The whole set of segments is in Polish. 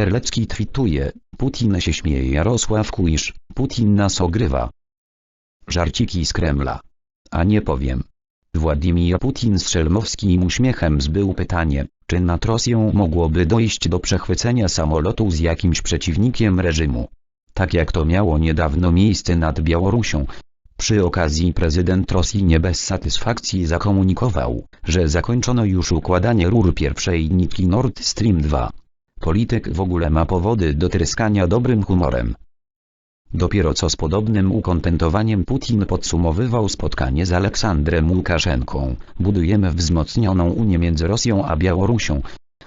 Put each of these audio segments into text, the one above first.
Terlecki tweetuje, Putin się śmieje Jarosław Kuisz, Putin nas ogrywa. Żarciki z Kremla. A nie powiem. Władimir Putin z szelmowskim uśmiechem zbył pytanie, czy nad Rosją mogłoby dojść do przechwycenia samolotu z jakimś przeciwnikiem reżimu. Tak jak to miało niedawno miejsce nad Białorusią. Przy okazji prezydent Rosji nie bez satysfakcji zakomunikował, że zakończono już układanie rur pierwszej nitki Nord Stream 2. Polityk w ogóle ma powody do tryskania dobrym humorem. Dopiero co z podobnym ukontentowaniem Putin podsumowywał spotkanie z Aleksandrem Łukaszenką. Budujemy wzmocnioną Unię między Rosją a Białorusią.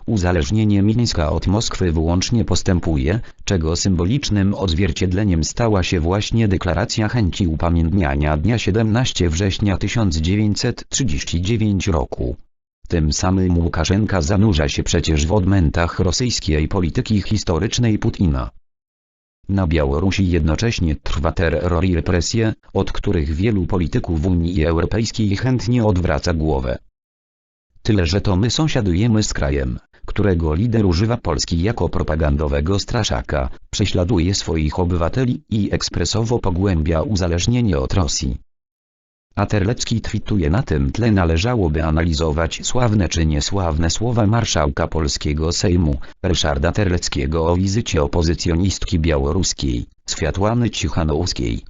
Uzależnienie Mińska od Moskwy wyłącznie postępuje, czego symbolicznym odzwierciedleniem stała się właśnie deklaracja chęci upamiętniania dnia 17 września 1939 roku. Tym samym Łukaszenka zanurza się przecież w odmętach rosyjskiej polityki historycznej Putina. Na Białorusi jednocześnie trwa terror i represje, od których wielu polityków Unii Europejskiej chętnie odwraca głowę. Tyle że to my sąsiadujemy z krajem, którego lider używa Polski jako propagandowego straszaka, prześladuje swoich obywateli i ekspresowo pogłębia uzależnienie od Rosji. A Terlecki tweetuje na tym tle należałoby analizować sławne czy niesławne słowa marszałka polskiego Sejmu, Ryszarda Terleckiego o wizycie opozycjonistki białoruskiej, Światłany Cichanouskiej.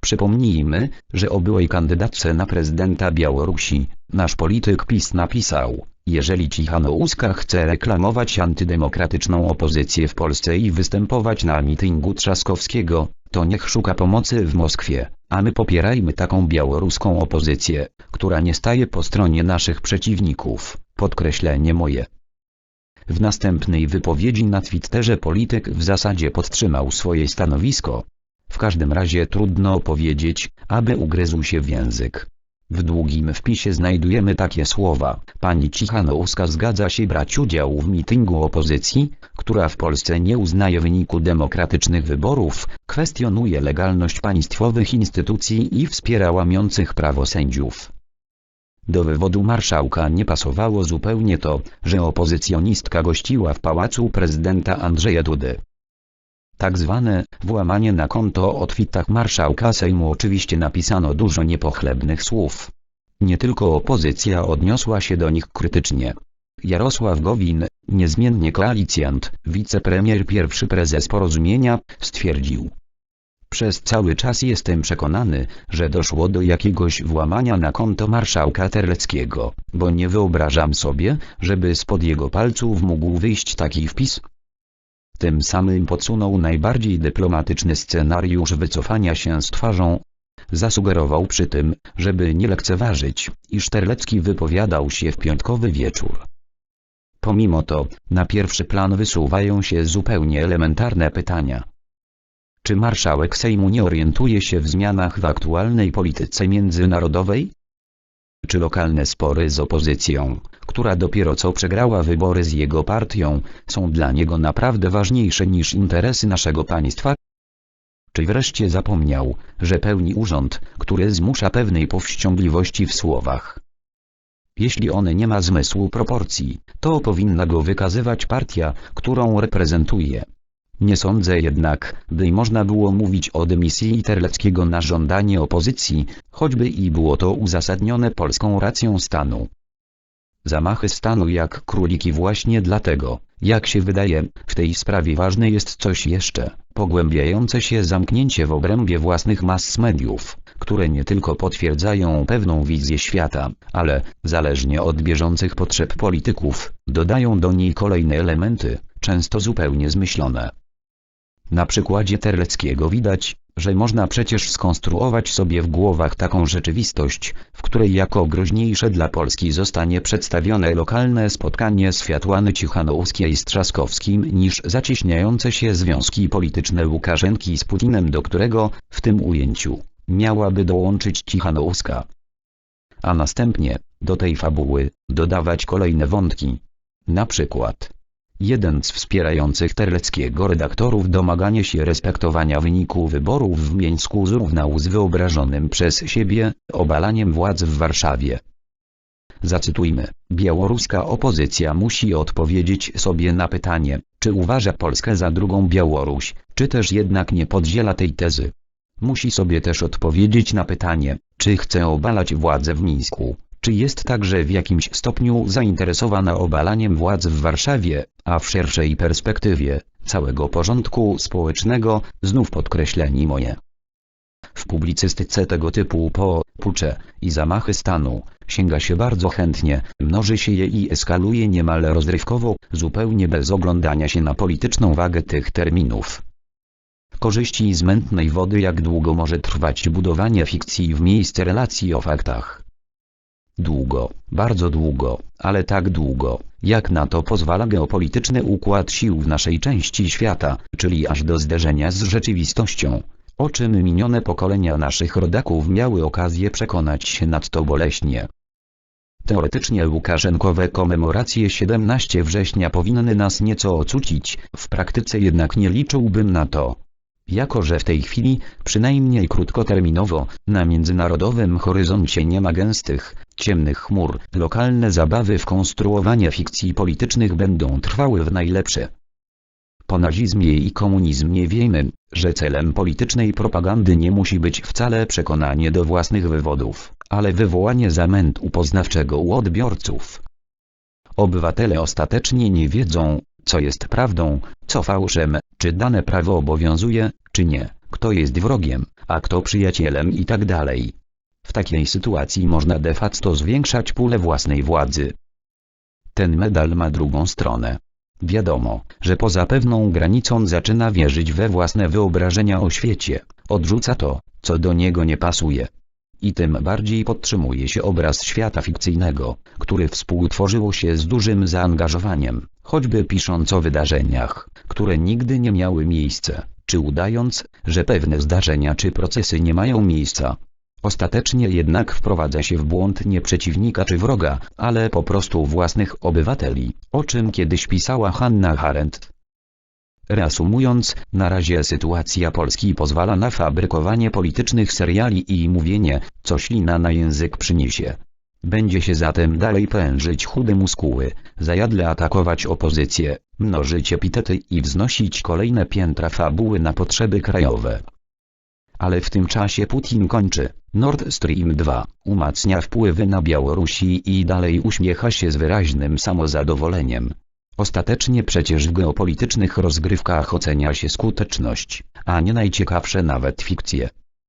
Przypomnijmy, że o byłej kandydatce na prezydenta Białorusi, nasz polityk PiS napisał, jeżeli Cichanouska chce reklamować antydemokratyczną opozycję w Polsce i występować na mityngu Trzaskowskiego, to niech szuka pomocy w Moskwie, a my popierajmy taką białoruską opozycję, która nie staje po stronie naszych przeciwników, podkreślenie moje. W następnej wypowiedzi na Twitterze polityk w zasadzie podtrzymał swoje stanowisko. W każdym razie trudno powiedzieć, aby ugryzł się w język. W długim wpisie znajdujemy takie słowa. Pani Cichanouska zgadza się brać udział w mityngu opozycji, która w Polsce nie uznaje wyniku demokratycznych wyborów, kwestionuje legalność państwowych instytucji i wspiera łamiących prawo sędziów. Do wywodu marszałka nie pasowało zupełnie to, że opozycjonistka gościła w pałacu prezydenta Andrzeja Dudy. Tak zwane włamanie na konto o tweetach marszałka Sejmu oczywiście napisano dużo niepochlebnych słów. Nie tylko opozycja odniosła się do nich krytycznie. Jarosław Gowin, niezmiennie koalicjant, wicepremier pierwszy prezes porozumienia, stwierdził. Przez cały czas jestem przekonany, że doszło do jakiegoś włamania na konto marszałka Terleckiego, bo nie wyobrażam sobie, żeby spod jego palców mógł wyjść taki wpis, tym samym podsunął najbardziej dyplomatyczny scenariusz wycofania się z twarzą. Zasugerował przy tym, żeby nie lekceważyć, iż Terlecki wypowiadał się w piątkowy wieczór. Pomimo to, na pierwszy plan wysuwają się zupełnie elementarne pytania. Czy marszałek Sejmu nie orientuje się w zmianach w aktualnej polityce międzynarodowej? Czy lokalne spory z opozycją, która dopiero co przegrała wybory z jego partią, są dla niego naprawdę ważniejsze niż interesy naszego państwa? Czy wreszcie zapomniał, że pełni urząd, który zmusza pewnej powściągliwości w słowach? Jeśli on nie ma zmysłu proporcji, to powinna go wykazywać partia, którą reprezentuje. Nie sądzę jednak, by można było mówić o dymisji Terleckiego na żądanie opozycji, choćby i było to uzasadnione polską racją stanu. Zamachy stanu jak króliki właśnie dlatego, jak się wydaje, w tej sprawie ważne jest coś jeszcze, pogłębiające się zamknięcie w obrębie własnych mass mediów, które nie tylko potwierdzają pewną wizję świata, ale, zależnie od bieżących potrzeb polityków, dodają do niej kolejne elementy, często zupełnie zmyślone. Na przykładzie Terleckiego widać, że można przecież skonstruować sobie w głowach taką rzeczywistość, w której jako groźniejsze dla Polski zostanie przedstawione lokalne spotkanie Światłany Cichanouskiej z Trzaskowskim niż zacieśniające się związki polityczne Łukaszenki z Putinem do którego, w tym ujęciu, miałaby dołączyć Cichanouska. A następnie, do tej fabuły, dodawać kolejne wątki. Na przykład Jeden z wspierających Terleckiego redaktorów domaganie się respektowania wyniku wyborów w Mińsku zrównał z wyobrażonym przez siebie obalaniem władz w Warszawie. Zacytujmy, białoruska opozycja musi odpowiedzieć sobie na pytanie, czy uważa Polskę za drugą Białoruś, czy też jednak nie podziela tej tezy. Musi sobie też odpowiedzieć na pytanie, czy chce obalać władzę w Mińsku, czy jest także w jakimś stopniu zainteresowana obalaniem władz w Warszawie, a w szerszej perspektywie, całego porządku społecznego, znów podkreśleni moje. W publicystyce tego typu po pucze i zamachy stanu sięga się bardzo chętnie, mnoży się je i eskaluje niemal rozrywkowo, zupełnie bez oglądania się na polityczną wagę tych terminów. Korzyści z mętnej wody jak długo może trwać budowanie fikcji w miejsce relacji o faktach. Długo, bardzo długo, ale tak długo, jak na to pozwala geopolityczny układ sił w naszej części świata, czyli aż do zderzenia z rzeczywistością, o czym minione pokolenia naszych rodaków miały okazję przekonać się nadto boleśnie. Teoretycznie Łukaszenkowe komemoracje 17 września powinny nas nieco ocucić, w praktyce jednak nie liczyłbym na to. Jako że w tej chwili, przynajmniej krótkoterminowo, na międzynarodowym horyzoncie nie ma gęstych, ciemnych chmur, lokalne zabawy w konstruowanie fikcji politycznych będą trwały w najlepsze. Po nazizmie i komunizmie wiemy, że celem politycznej propagandy nie musi być wcale przekonanie do własnych wywodów, ale wywołanie zamętu poznawczego u odbiorców. Obywatele ostatecznie nie wiedzą, co jest prawdą, co fałszem, czy dane prawo obowiązuje, czy nie, kto jest wrogiem, a kto przyjacielem i tak dalej. W takiej sytuacji można de facto zwiększać pulę własnej władzy. Ten medal ma drugą stronę. Wiadomo, że poza pewną granicą zaczyna wierzyć we własne wyobrażenia o świecie, odrzuca to, co do niego nie pasuje. I tym bardziej podtrzymuje się obraz świata fikcyjnego, który współtworzyło się z dużym zaangażowaniem, choćby pisząc o wydarzeniach, które nigdy nie miały miejsca, czy udając, że pewne zdarzenia czy procesy nie mają miejsca. Ostatecznie jednak wprowadza się w błąd nie przeciwnika czy wroga, ale po prostu własnych obywateli, o czym kiedyś pisała Hanna Arendt. Reasumując, na razie sytuacja Polski pozwala na fabrykowanie politycznych seriali i mówienie, co ślina na język przyniesie. Będzie się zatem dalej prężyć chude muskuły, zajadle atakować opozycję, mnożyć epitety i wznosić kolejne piętra fabuły na potrzeby krajowe. Ale w tym czasie Putin kończy, Nord Stream 2, umacnia wpływy na Białorusi i dalej uśmiecha się z wyraźnym samozadowoleniem. Ostatecznie przecież w geopolitycznych rozgrywkach ocenia się skuteczność, a nie najciekawsze nawet fikcje.